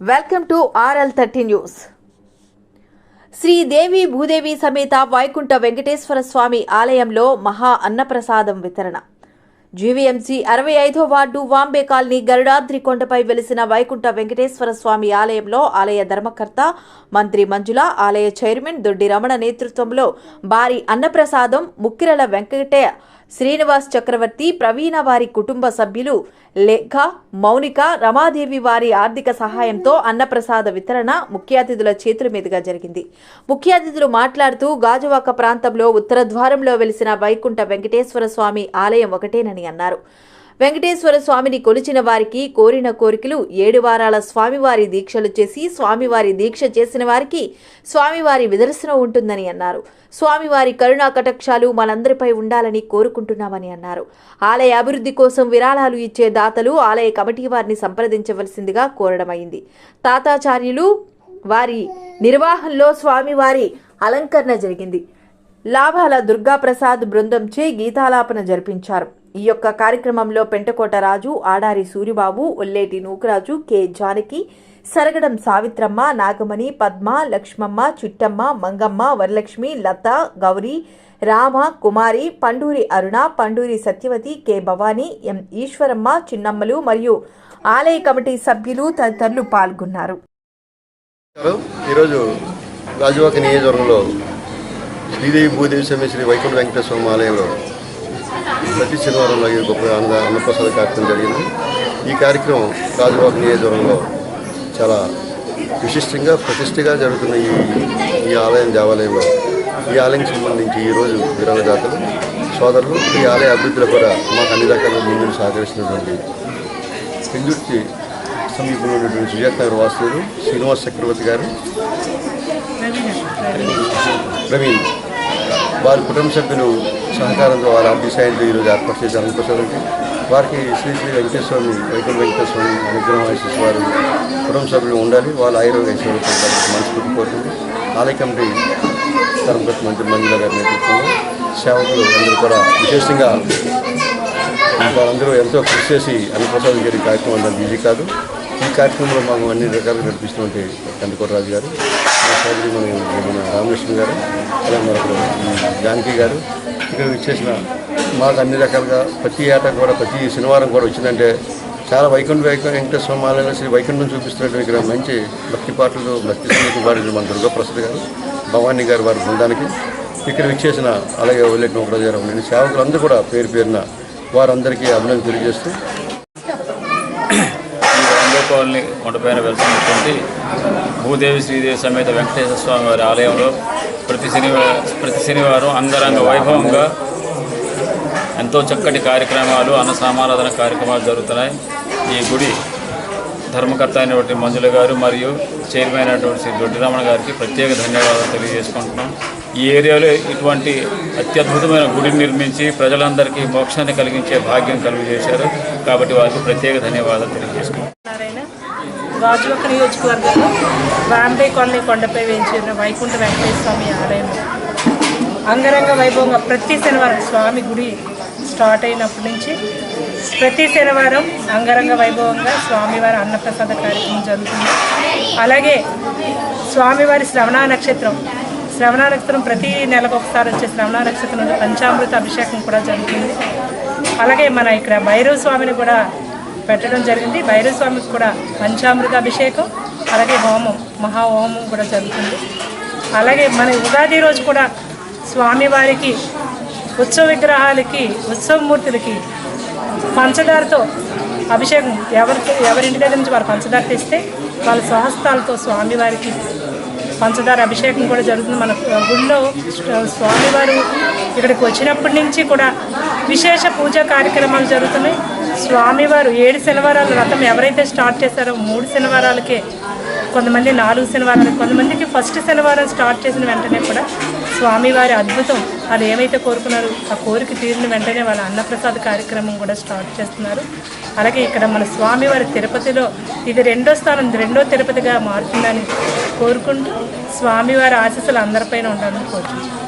Welcome to RL thirty news. Sridevi Bhudevi సమేత వైకుంఠ వెంకటేశ్వర స్వామి ఆలయంలో మహా అన్నప్రసాదం వితరణ. జీవీఎంసీ అరవై ఐదో వార్డు వాంబే కాలనీ గరుడాద్రి కొండపై వెలిసిన వైకుంఠ వెంకటేశ్వర స్వామి ఆలయంలో ఆలయ ధర్మకర్త మంత్రి మంజుల ఆలయ చైర్మన్ దొడ్డి రమణ నేతృత్వంలో భారీ అన్నప్రసాదం ముక్కిరల వెంకటే శ్రీనివాస్ చక్రవర్తి ప్రవీణ వారి కుటుంబ సభ్యులు లేఖ మౌనిక రమాదేవి వారి ఆర్థిక సహాయంతో అన్నప్రసాద వితరణ ముఖ్య అతిథుల చేతుల మీదుగా జరిగింది. ముఖ్య అతిథులు మాట్లాడుతూ గాజువాక ప్రాంతంలో ఉత్తర ద్వారంలో వెలిసిన వైకుంఠ వెంకటేశ్వర స్వామి ఆలయం ఒకటేనని అన్నారు. వెంకటేశ్వర స్వామిని కొలిచిన వారికి కోరిన కోరికలు ఏడు వారాల స్వామివారి దీక్షలు చేసి స్వామివారి దీక్ష చేసిన వారికి స్వామివారి విదర్శనం ఉంటుందని అన్నారు. స్వామివారి కరుణా కటాక్షాలు మనందరిపై ఉండాలని కోరుకుంటున్నామని అన్నారు. ఆలయ అభివృద్ధి కోసం విరాళాలు ఇచ్చే దాతలు ఆలయ కమిటీ వారిని సంప్రదించవలసిందిగా కోరడమైంది తాతాచార్యులు వారి నిర్వాహంలో స్వామివారి అలంకరణ జరిగింది. లాభాల దుర్గాప్రసాద్ బృందంచే గీతాలాపన జరిపించారు. ఈ యొక్క కార్యక్రమంలో Pentakota Raju Adari Suribabu Olleti Nukaraju K Janaki Saragadam Savitramma Nagamani Padma Lakshmamma Chittamma Mangamma Varalakshmi Latha Gauri Rama Kumari Panduri Aruna Panduri Satyavathi K Bhavani M Eswaramma Chinnammalu మరియు ఆలయ కమిటీ సభ్యులు తదితరులు పాల్గొన్నారు. ఈరోజు రాజువాక నియోజకవర్గంలో శ్రీదేవి భూదేవి సమేత శ్రీ వైకుంఠ వెంకటేశ్వర ఆలయంలో ప్రతి శనివారం లాగే గొప్ప అన్న అన్నప్రసాద కార్యక్రమం జరిగింది. ఈ కార్యక్రమం రాజువాక నియోజకవర్గంలో చాలా విశిష్టంగా ప్రతిష్టగా జరుగుతున్న ఈ ఈ ఆలయం దేవాలయంలో ఈ ఆలయం సంబంధించి ఈరోజు విరాళదాతలు సోదరులు ఈ ఆలయ అభివృద్ధిలో కూడా మాకు అన్ని రకాల ముందు సహకరిస్తున్నటువంటి పెందుర్తి సమీపంలో ఉన్నటువంటి సుజాతనగర్ వాసులు శ్రీనివాస్ చక్రవర్తి గారు ప్రవీణ్. వారి కుటుంబ సభ్యులు సహకారంతో వారి ఆర్థిక సాయంతో ఈరోజు ఏర్పాటు చేశారు. అన్నప్రసాదానికి వారికి శ్రీ శ్రీ వెంకటేశ్వరమి వైకుంఠ వెంకటేశ్వరమి అనుగ్రహం ఆశిస్తూ వారు కుటుంబ సభ్యులు ఉండాలి. వాళ్ళ ఆయుర్వేద మనస్ఫూర్తి కోరుతుంది. ఆలయ కమిటీ ధర్మకర్త మంత్రి మంజుల గారి నేతృత్వంలో సేవకులు అందరూ కూడా విశేషంగా వాళ్ళందరూ ఎంతో కృషి చేసి అన్నప్రసాదం జరిగే కార్యక్రమం అంతా బిజీ కాదు. కార్యక్రమంలో మాకు అన్ని రకాలుగా నడిపిస్తున్నటువంటి కందికోటరాజు గారు మా సోదరి మన మన రామకృష్ణ గారు అలాగే మరొకరు జానకి గారు. ఇక్కడ ఇచ్చేసిన మాకు అన్ని రకాలుగా ప్రతి ఏటా కూడా ప్రతి శనివారం కూడా వచ్చిందంటే చాలా వైకుంఠ వైకుంఠ వెంకటేశ్వర స్వామి ఆలయంలో శ్రీ వైకుంఠం చూపిస్తున్నట్టు ఇక్కడ మంచి భక్తి పాటలు భక్తి సంగీతం పాడిన మన దుర్గాప్రసాద్ గారు భవానీ గారు వారి బృందానికి. ఇక్కడ విచ్చేసిన అలాగే ఒల్లెట్ నోకరాజు గారు ఉండండి సేవకులందరూ కూడా పేరు పేరున వారందరికీ అభినందన తెలియజేస్తూ కాలనీ కొండపైన వెళ్తున్నటువంటి భూదేవి శ్రీదేవి సమేత వెంకటేశ్వర స్వామి వారి ఆలయంలో ప్రతి శనివారం ప్రతి శనివారం అంగరంగ వైభవంగా ఎంతో చక్కటి కార్యక్రమాలు అన్న సమారాధన కార్యక్రమాలు జరుగుతున్నాయి. ఈ గుడి ధర్మకర్త అయినటువంటి మంజుల గారు మరియు చైర్మన్ అయినటువంటి శ్రీ దొడ్డిరమణ గారికి ప్రత్యేక ధన్యవాదాలు తెలియజేసుకుంటున్నాం. ఈ ఏరియాలో ఇటువంటి అత్యద్భుతమైన గుడిని నిర్మించి ప్రజలందరికీ మోక్షాన్ని కలిగించే భాగ్యం కలుగజేశారు. కాబట్టి వారికి ప్రత్యేక ధన్యవాదాలు తెలియజేసుకుంటున్నాం. గాజువక నియోజకవర్గంలో బాంబే కాలనీ కొండపై వేయించిన వైకుంఠ వెంకటేశ్వర స్వామి ఆలయం. అంగరంగ వైభవంగా ప్రతి శనివారం స్వామి గుడి స్టార్ట్ అయినప్పటి నుంచి ప్రతి శనివారం అంగరంగ వైభవంగా స్వామివారి అన్నప్రసాద కార్యక్రమం జరుగుతుంది. అలాగే స్వామివారి శ్రవణ నక్షత్రం. శ్రవణ నక్షత్రం ప్రతి నెలకు ఒకసారి వచ్చే శ్రవణ నక్షత్రం పంచామృత అభిషేకం కూడా జరుగుతుంది. అలాగే మన ఇక్కడ భైరవ స్వామిని కూడా పెట్టడం జరిగింది. భైరవ స్వామికి కూడా పంచామృత అభిషేకం అలాగే హోమం మహా హోమం కూడా జరుగుతుంది. అలాగే మన ఉగాది రోజు కూడా స్వామివారికి ఉత్సవ విగ్రహాలకి ఉత్సవమూర్తులకి పంచదారతో అభిషేకం. ఎవరి ఎవరింటి దగ్గర నుంచి వారు పంచదార తెస్తే వాళ్ళ స్వహస్తాలతో స్వామివారికి పంచదార అభిషేకం కూడా జరుగుతుంది. మన గుళ్ళో స్వామివారు ఇక్కడికి వచ్చినప్పటి నుంచి కూడా విశేష పూజా కార్యక్రమాలు జరుగుతున్నాయి. స్వామివారు ఏడు శనివారాల రథం ఎవరైతే స్టార్ట్ చేశారో మూడు శనివారాలకే కొంతమంది నాలుగు శనివారాలు కొంతమందికి ఫస్ట్ శనివారం స్టార్ట్ చేసిన వెంటనే కూడా స్వామివారి అద్భుతం. వాళ్ళు ఏమైతే కోరుకున్నారో ఆ కోరిక తీరిన వెంటనే వాళ్ళ అన్నప్రసాద కార్యక్రమం కూడా స్టార్ట్ చేస్తున్నారు. అలాగే ఇక్కడ మన స్వామివారి తిరుపతిలో ఇది రెండో స్థానం రెండో తిరుపతిగా మారుతుందని కోరుకుంటూ స్వామివారి ఆశీస్సులు అందరిపైన ఉండాలని కోరుకుంటున్నాను.